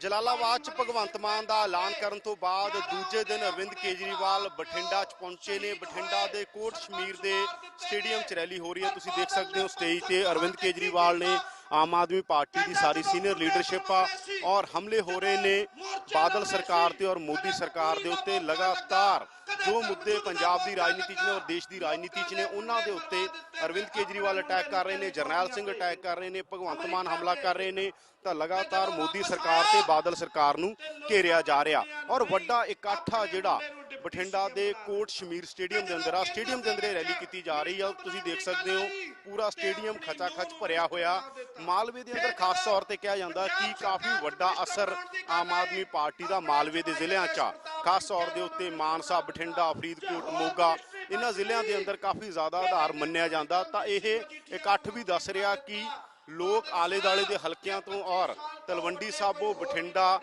ਜਲਾਲਾਬਾਦ ਚ ਭਗਵੰਤ ਮਾਨ ਦਾ ਐਲਾਨ ਕਰਨ ਤੋਂ ਬਾਅਦ ਦੂਜੇ ਦਿਨ ਅਰਵਿੰਦ ਕੇਜਰੀਵਾਲ ਬਠਿੰਡਾ ਚ ਪਹੁੰਚੇ ਨੇ। ਬਠਿੰਡਾ ਦੇ ਕੋਟ ਸ਼ਮੀਰ ਦੇ ਸਟੇਡੀਅਮ ਚ ਰੈਲੀ ਹੋ ਰਹੀ ਹੈ। ਤੁਸੀਂ ਦੇਖ ਸਕਦੇ ਹੋ ਸਟੇਜ ਤੇ ਅਰਵਿੰਦ ਕੇਜਰੀਵਾਲ ਨੇ ਆਮ ਆਦਮੀ ਪਾਰਟੀ ਦੀ ਸਾਰੀ ਸੀਨੀਅਰ ਲੀਡਰਸ਼ਿਪ ਆ ਔਰ ਹਮਲੇ ਹੋ ਰਹੇ ਨੇ। ਬਾਦਲ ਸਰਕਾਰ ਤੇ ਔਰ ਮੋਦੀ ਸਰਕਾਰ ਦੇ ਉੱਤੇ ਲਗਾਤਾਰ ਜੋ ਮੁੱਦੇ ਪੰਜਾਬ ਦੀ ਰਾਜਨੀਤੀ 'ਚ ਨੇ ਔਰ ਦੇਸ਼ ਦੀ ਰਾਜਨੀਤੀ 'ਚ ਨੇ, ਉਹਨਾਂ ਦੇ ਉੱਤੇ ਅਰਵਿੰਦ ਕੇਜਰੀਵਾਲ ਅਟੈਕ ਕਰ ਰਹੇ ਨੇ, ਜਰਨੈਲ ਸਿੰਘ ਅਟੈਕ ਕਰ ਰਹੇ ਨੇ, ਭਗਵੰਤ ਮਾਨ ਹਮਲਾ ਕਰ ਰਹੇ ਨੇ, ਤਾਂ ਲਗਾਤਾਰ ਮੋਦੀ ਸਰਕਾਰ ਤੇ ਬਾਦਲ ਸਰਕਾਰ ਨੂੰ ਘੇਰਿਆ ਜਾ ਰਿਹਾ। ਔਰ ਵੱਡਾ ਇਕੱਠਾ ਜਿਹੜਾ ਬਠਿੰਡਾ ਦੇ ਕੋਟ ਸ਼ਮੀਰ ਸਟੇਡੀਅਮ ਦੇ ਅੰਦਰ ਆ, ਸਟੇਡੀਅਮ ਦੇ ਅੰਦਰ ਇਹ ਰੈਲੀ ਕੀਤੀ ਜਾ ਰਹੀ ਆ, ਤੁਸੀਂ ਦੇਖ ਸਕਦੇ ਹੋ, ਪੂਰਾ ਸਟੇਡੀਅਮ ਖਚਾ ਖਚ ਭਰਿਆ ਹੋਇਆ। ਮਾਲਵੇ ਦੇ ਅੰਦਰ ਖਾਸ ਤੌਰ ਤੇ ਕਿਹਾ ਜਾਂਦਾ ਕਿ ਕਾਫੀ ਵੱਡਾ ਅਸਰ ਆਮ ਆਦਮੀ ਪਾਰਟੀ ਦਾ ਮਾਲਵੇ ਦੇ ਜ਼ਿਲ੍ਹਿਆਂ 'ਚ ਆ। ਖਾਸ ਤੌਰ ਦੇ ਉੱਤੇ ਮਾਨਸਾ, ਬਠਿੰਡਾ, ਫਰੀਦਕੋਟ, ਮੋਗਾ, ਇਹਨਾਂ ਜ਼ਿਲ੍ਹਿਆਂ ਦੇ ਅੰਦਰ ਕਾਫੀ ਜ਼ਿਆਦਾ ਆਧਾਰ ਮੰਨਿਆ ਜਾਂਦਾ। ਤਾਂ ਇਹ ਇਕੱਠ ਵੀ ਦੱਸ ਰਿਹਾ ਕਿ ਲੋਕ ਆਲੇ ਦਾਲੇ ਦੇ ਹਲਕਿਆਂ ਤੋਂ ਔਰ ਤਲਵੰਡੀ ਸਾਬੋ ਬਠਿੰਡਾ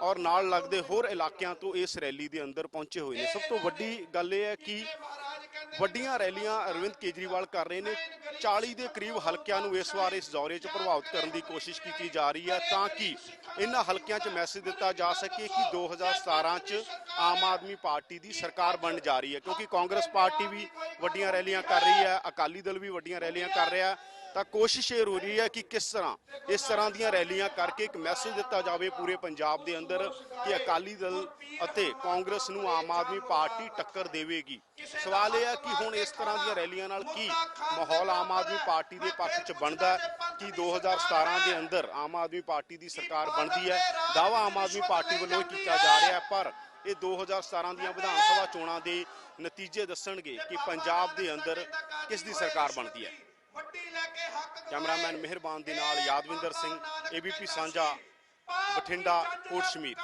ਔਰ ਨਾਲ ਲੱਗਦੇ ਹੋਰ ਇਲਾਕਿਆਂ ਤੋਂ ਇਸ ਰੈਲੀ ਦੇ ਅੰਦਰ ਪਹੁੰਚੇ ਹੋਏ ਨੇ। ਸਭ ਤੋਂ ਵੱਡੀ ਗੱਲ ਇਹ ਹੈ ਕਿ ਵੱਡੀਆਂ ਰੈਲੀਆਂ ਅਰਵਿੰਦ ਕੇਜਰੀਵਾਲ ਕਰ ਰਹੇ ਨੇ। 40 ਦੇ ਕਰੀਬ ਹਲਕਿਆਂ ਨੂੰ ਇਸ ਵਾਰ ਇਸ ਦੌਰੇ 'ਚ ਪ੍ਰਭਾਵਿਤ ਕਰਨ ਦੀ ਕੋਸ਼ਿਸ਼ ਕੀਤੀ ਜਾ ਰਹੀ ਹੈ ਤਾਂ ਕਿ ਇਹਨਾਂ ਹਲਕਿਆਂ 'ਚ ਮੈਸੇਜ ਦਿੱਤਾ ਜਾ ਸਕੇ ਕਿ 2017 'ਚ ਆਮ ਆਦਮੀ ਪਾਰਟੀ ਦੀ ਸਰਕਾਰ ਬਣ ਜਾ ਰਹੀ ਹੈ। ਕਿਉਂਕਿ ਕਾਂਗਰਸ ਪਾਰਟੀ ਵੀ ਵੱਡੀਆਂ ਰੈਲੀਆਂ ਕਰ ਰਹੀ ਹੈ, ਅਕਾਲੀ ਦਲ ਵੀ ਵੱਡੀਆਂ ਰੈਲੀਆਂ ਕਰ ਰਿਹਾ ਹੈ। ਤਾਂ ਕੋਸ਼ਿਸ਼ ਇਹ ਹੋ ਰਹੀ ਹੈ ਕਿ ਕਿਸ ਤਰ੍ਹਾਂ, ਇਸ ਤਰ੍ਹਾਂ ਦੀਆਂ ਰੈਲੀਆਂ ਕਰਕੇ ਇੱਕ ਮੈਸੇਜ ਦਿੱਤਾ ਜਾਵੇ ਪੂਰੇ ਪੰਜਾਬ ਦੇ ਅੰਦਰ ਕਿ ਅਕਾਲੀ ਦਲ ਅਤੇ ਕਾਂਗਰਸ ਨੂੰ ਆਮ ਆਦਮੀ ਪਾਰਟੀ ਟੱਕਰ ਦੇਵੇਗੀ। ਸਵਾਲ ਇਹ ਹੈ ਕਿ ਹੁਣ ਇਸ ਤਰ੍ਹਾਂ ਦੀਆਂ ਰੈਲੀਆਂ ਨਾਲ ਕੀ ਮਾਹੌਲ ਆਮ ਆਦਮੀ ਪਾਰਟੀ ਦੇ ਪੱਖ 'ਚ ਬਣਦਾ ਹੈ? ਕਿ 2017 ਦੇ ਅੰਦਰ ਆਮ ਆਦਮੀ ਪਾਰਟੀ ਦੀ ਸਰਕਾਰ ਬਣਦੀ ਹੈ? ਦਾਵਾ ਆਮ ਆਦਮੀ ਪਾਰਟੀ ਵੱਲੋਂ ਕੀਤਾ ਜਾ ਰਿਹਾ ਪਰ ਇਹ 2017 ਦੀਆਂ ਵਿਧਾਨ ਸਭਾ ਚੋਣਾਂ ਦੇ ਨਤੀਜੇ ਦੱਸਣਗੇ ਕਿ ਪੰਜਾਬ ਦੇ ਅੰਦਰ ਕਿਸ ਦੀ ਸਰਕਾਰ ਬਣਦੀ ਹੈ? ਕੈਮਰਾਮੈਨ ਮਿਹਰਬਾਨ ਦੇ ਨਾਲ ਯਾਦਵਿੰਦਰ ਸਿੰਘ ਏਬੀਪੀ ਸਾਂਝਾ ਬਠਿੰਡਾ ਕੋਟ ਸ਼ਮੀਰ